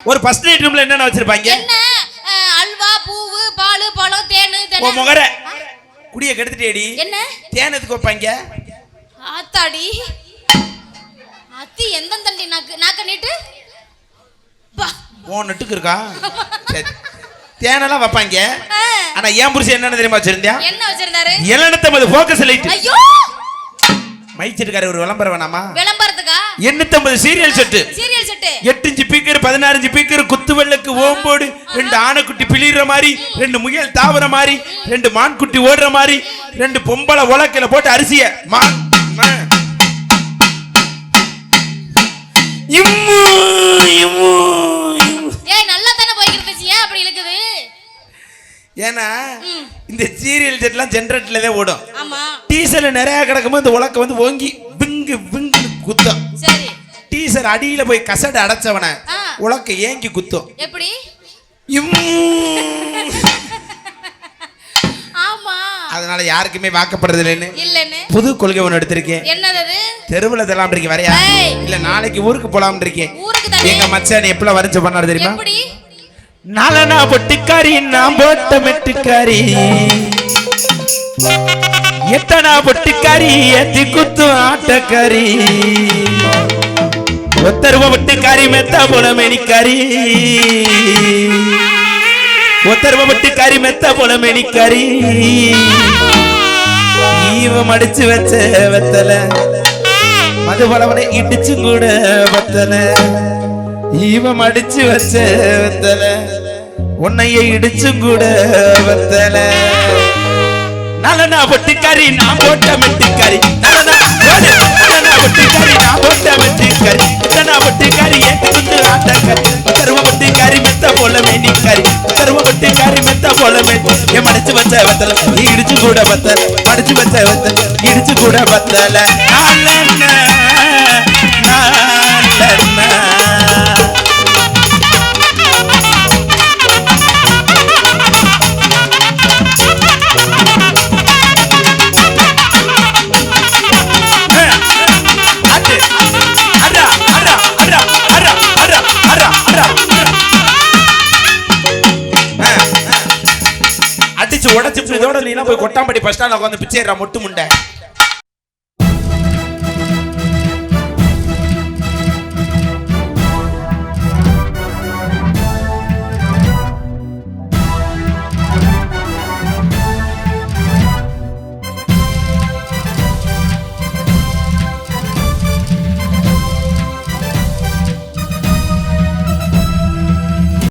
ஒரு first night ரூம்ல என்னென்ன வச்சிருப்பாங்க? என்ன? அஹ், அல்வா பூவு பால் பழம் தேனு ஓ முகர. குடிய கெடுத்துட்டேடி என்ன? தேனத்துக்கு வைப்பாங்க? ஆத்தாடி. அத்தி எந்த தண்டி? நாக்கு நாக்க நீட்டு. பா. ஓ நட்டுக்கு இருக்கா? சரி. தேனெல்லாம் வைப்பாங்க. ஆ, ஆனா ஏன் புருஷன் என்னன்னு தெரியுமா வச்சிருந்தியா என்ன வச்சிருந்தாரு? எழுநூத்தம்பது ஃபோக்கஸ் லைட் ஐயோ! மைச்சிருக்காரு ஒரு விளம்பரம் வேணாமா? விளம்பரத்துக்கா? எண்ணூத்தம்பது சீரியல் செட்டு சீரியல் செட்டு எட்டு இன்ச்சு பீக்கர் பதினாறு இன்ச்சு பீக்கர் குத்து வெள்ளக்கு ஓம்போடு ரெண்டு ஆனைக்குட்டி பிளிற மாதிரி ரெண்டு முயல் தாவற மாதிரி ரெண்டு மான்குட்டி ஓடுற மாதிரி ரெண்டு பொம்பளை உலக்கில போட்டு அரிசிய மான். இம்மு, இம்மு, ஏன்னா இந்த சீரியல் செட்லாம் ஜென்ரேட்டர்ல தான் ஓடும். ஆமா. டீசல் நிறைய கிடக்கும்போது இந்த உலக்க வந்து ஓங்கி விங்கு விங்கு குத்தும். சரி. டீசர் அடியில போய் கசடு அடைச்சவன. உலக்க ஏங்கி குத்தும். எப்படி? அதனால யாருக்குமே வாக்கப்படுறது இல்லைன்னு. இல்லன்னு புது கொள்கை ஒன்று எடுத்திருக்கேன். என்னது அது? தெருவில் இதெல்லாம் இருக்கேன் வரையா. இல்ல நாளைக்கு ஊருக்கு போலாம் இருக்கேன். ஊருக்கு தானே? எங்க மச்சான் எப்பலாம் வரைஞ்சு பண்ணாரு தெரியுமா? எப்படி? நாலனா பொட்டிக்காரி நான் போட்ட மெட்டுக்காரி. எட்டனா பொட்டிக்காரி ஏத்தி குத்து ஆட்டக்காரி. ஒத்தருவ பொட்டிக்காரி மெத்த போல மெனிக்காரி ஒத்தருவ பொட்டிக்காரி மெத்த போல மெனிக்காரி ஈவ மடிச்சு வச்ச வெத்தல மது பலவனை இடிச்சு கூட வத்தல. ஈவ மடிச்சு வச்ச வெத்தல உன்னைய இடிச்சு கூட வெத்தல. நலனா பொட்டிக்காரி நான் போட்ட மெட்டிக்காரி படிச்சு வச்ச வத்தல இடிச்சு கூட பத்தல படிச்சு வச்ச வத்தல இடிச்சு கூட பத்தல அடிச்சு உடச்சு இதோட நீ போய் கொட்டாம்பட்டி பஸ் ஸ்டாண்ட்ல உட்காந்து பிச்சைறா மொட்டு முண்டை.